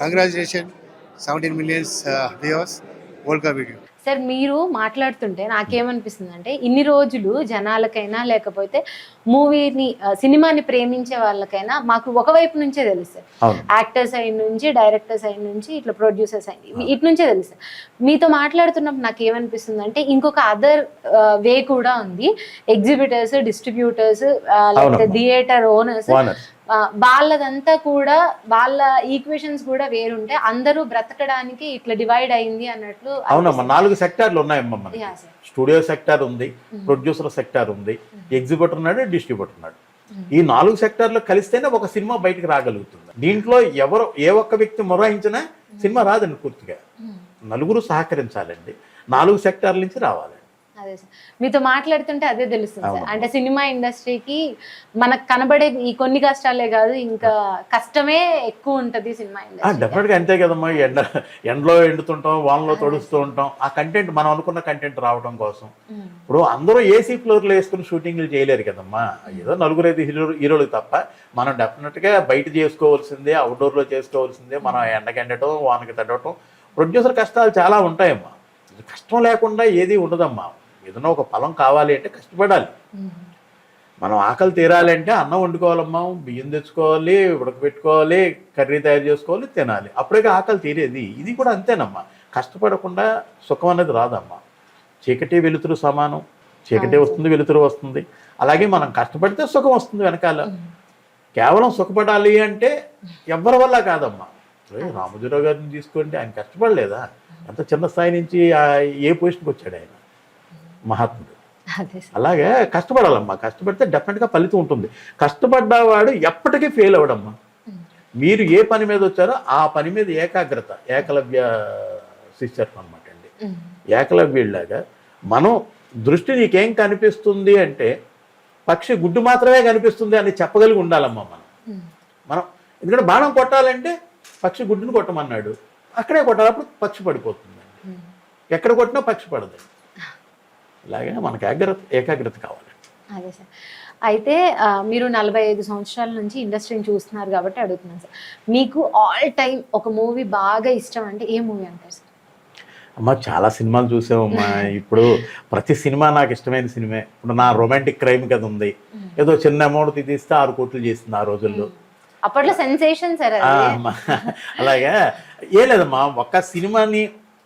Congratulation seventeen millions viewers world cup video sir మీరు మాట్లాడుతుంటే నాకేమనిపిస్తుంది అంటే ఇన్ని రోజులు జనాలకైనా లేకపోతే మూవీని సినిమాని ప్రేమించే వాళ్ళకైనా మాకు ఒకవైపు నుంచే తెలుసు సార్. అవును. యాక్టర్ సైడ్ నుంచి డైరెక్టర్ సైడ్ నుంచి ఇట్లా ప్రొడ్యూసర్ సైడ్ ఇటు నుంచే తెలుసు మీతో మాట్లాడుతున్నప్పుడు నాకు ఏమనిపిస్తుంది అంటే ఇంకొక అదర్ వే కూడా ఉంది. ఎగ్జిబిటర్స్ డిస్ట్రిబ్యూటర్స్ లేకపోతే. థియేటర్ ఓనర్స్ ఓనర్ వాళ్ళదంతా కూడా వాళ్ళ ఈక్వేషన్స్ కూడా వేరుంటే అందరూ బ్రతకడానికి ఇట్లా డివైడ్ అయింది అన్నట్లు అవునమ్మా నాలుగు సెక్టార్లు ఉన్నాయమ్మా. స్టూడియో సెక్టార్ ఉంది ప్రొడ్యూసర్ సెక్టార్ ఉంది ఎగ్జిబిటర్ ఉన్నాడు డిస్ట్రిబ్యూటర్ ఉన్నాడు. ఈ నాలుగు సెక్టార్లు కలిస్తేనే ఒక సినిమా బయటికి రాగలుగుతుంది. దీంట్లో ఎవరు ఏ ఒక్క వ్యక్తి మొరాయించినా సినిమా రాదండి పూర్తిగా. నలుగురు సహకరించాలండి. నాలుగు సెక్టార్ల నుంచి రావాలి. అదే సార్. మీతో మాట్లాడుతుంటే అదే తెలుస్తుంది సార్. అంటే సినిమా ఇండస్ట్రీకి మనకు కనబడే ఈ కొన్ని కష్టాలే కాదు ఇంకా కష్టమే ఎక్కువ ఉంటది సినిమా ఇండస్ట్రీ డెఫినెట్గా అంతే కదమ్మా. ఎండ ఎండలో ఎండుతుంటాం వానలో తడుస్తూ ఉంటాం. ఆ కంటెంట్ మనం అనుకున్న కంటెంట్ రావడం కోసం. ఇప్పుడు అందరూ ఏసీ ఫ్లోర్లో వేసుకుని షూటింగ్లు చేయలేరు కదమ్మా. ఏదో నలుగురు ఐదు హీరో హీరోలకు తప్ప మనం డెఫినెట్గా బయట చేసుకోవాల్సిందే అవుట్డోర్లో చేసుకోవాల్సిందే మనం ఎండకెండటం వానకి తడటం ప్రొడ్యూసర్ కష్టాలు చాలా ఉంటాయమ్మా. కష్టం లేకుండా ఏది ఉండదమ్మా. ఏదైనా ఒక ఫలం కావాలి అంటే కష్టపడాలి. మనం ఆకలి తీరాలి అంటే అన్నం వండుకోవాలమ్మా బియ్యం తెచ్చుకోవాలి ఉడకబెట్టుకోవాలి కర్రీ తయారు చేసుకోవాలి తినాలి. అప్పుడే ఆకలి తీరేది. ఇది కూడా అంతేనమ్మా. కష్టపడకుండా సుఖం అనేది రాదమ్మా. చీకటి వెలుతురు సమానం. చీకటి వస్తుంది వెలుతురు వస్తుంది. అలాగే మనం కష్టపడితే సుఖం వస్తుంది వెనకాల. కేవలం సుఖపడాలి అంటే ఎవరి వల్ల కాదమ్మా. రామోజీరావు గారిని తీసుకోండి ఆయన కష్టపడలేదా? అంత చిన్న స్థాయి నుంచి ఏ పొజిషన్కి వచ్చాడు ఆయన? మహాత్ముడు. అలాగే కష్టపడాలమ్మా. కష్టపడితే డెఫినెట్గా ఫలితం ఉంటుంది. కష్టపడ్డవాడు ఎప్పటికీ ఫెయిల్ అవ్వడమ్మా మీరు ఏ పని మీద వచ్చారో ఆ పని మీద ఏకాగ్రత ఏకలవ్య శిష్యత్వం అనమాట అండి. ఏకలవ్యుడిలాగా మనం దృష్టి నీకేం కనిపిస్తుంది అంటే పక్షి గుడ్డు మాత్రమే కనిపిస్తుంది అని చెప్పగలిగి ఉండాలమ్మా మనం. మనం ఎందుకంటే బాణం కొట్టాలంటే పక్షి గుడ్డును కొట్టమన్నాడు. అక్కడే కొట్టాలి అప్పుడు పక్షి పడిపోతుంది ఎక్కడ కొట్టినా పక్షి పడదు ఇలాగే మనకు ఏకాగ్రత ఏకాగ్రత కావాలి. అదే సార్. అయితే మీరు నలభై ఐదు సంవత్సరాల నుంచి ఇండస్ట్రీని చూస్తున్నారు కాబట్టి అడుగుతున్నాను సార్. మీకు ఆల్ టైం ఒక మూవీ బాగా ఇష్టం అంటే ఏ మూవీ అంటారు సార్? అమ్మ చాలా సినిమాలు చూసామమ్మా ఇప్పుడు ప్రతి సినిమా నాకు ఇష్టమైన సినిమా. ఇప్పుడు నా రొమాంటిక్ క్రైమ్ కదా ఉంది. ఏదో చిన్న అమౌంట్ తీస్తే ఆరు కోట్లు చేసింది ఆ రోజుల్లో. అప్పట్లో సెన్సేషన్ సార్. అలాగే ఏ లేదమ్మా ఒక్క సినిమాని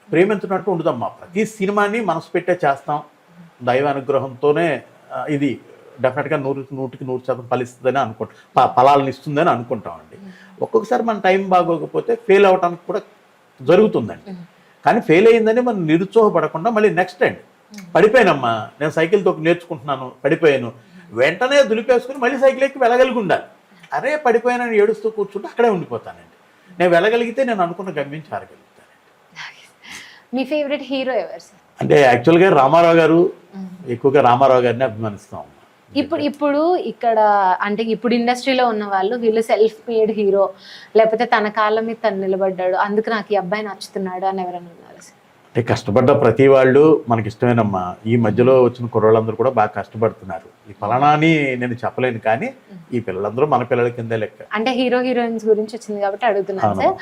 ప్రేమించినట్టు ఉండదమ్మా. ప్రతి సినిమాని మనసు పెట్టే చేస్తాం. దైవ అనుగ్రహంతోనే ఇది డెఫినెట్గా నూరు నూటికి నూరు శాతం ఫలిస్తుందని అనుకుంటాం ఫలాలను ఇస్తుందని అనుకుంటామండి. ఒక్కొక్కసారి మన టైం బాగోకపోతే ఫెయిల్ అవడానికి కూడా జరుగుతుందండి. కానీ ఫెయిల్ అయ్యిందని మనం నిరుత్సాహపడకుండా మళ్ళీ నెక్స్ట్ అండి. పడిపోయానమ్మా నేను సైకిల్ తోకి నేర్చుకుంటున్నాను పడిపోయాను. వెంటనే దులిపేసుకుని మళ్ళీ సైకిల్ ఎక్కి వెళ్ళగలిగి ఉండాలి. అరే పడిపోయానని ఏడుస్తూ కూర్చుంటే అక్కడే ఉండిపోతానండి. నేను వెళ్ళగలిగితే నేను అనుకున్న గమ్యం చేరగలుగుతాను మీ ఫేవరెట్ హీరో ఎవరు అంటే యాక్చువల్గా రామారావు గారు ఎక్కువగా రామారావు గారిని అభిమానిస్తాం ఇప్పుడు ఇప్పుడు ఇక్కడ అంటే ఇప్పుడు ఇండస్ట్రీలో ఉన్న వాళ్ళు వీళ్ళు సెల్ఫ్ మేడ్ హీరో లేకపోతే తన కాళ్ళ మీద తను నిలబడ్డాడు. అందుకు నాకు ఈ అబ్బాయి నచ్చుతున్నాడు అని ఎవరైనా ఉన్నారు అంటే కష్టపడ్డ ప్రతి వాళ్ళు మనకి ఇష్టమేనమ్మా. ఈ మధ్యలో వచ్చిన కుర్రోళ్ళందరూ కూడా బాగా కష్టపడుతున్నారు. ఈ ఫలానా అని నేను చెప్పలేను కానీ ఈ పిల్లలందరూ మన పిల్లల కిందే లెక్క. అంటే హీరో హీరోయిన్స్ గురించి వచ్చింది కాబట్టి అడుగుతున్నాను. సార్.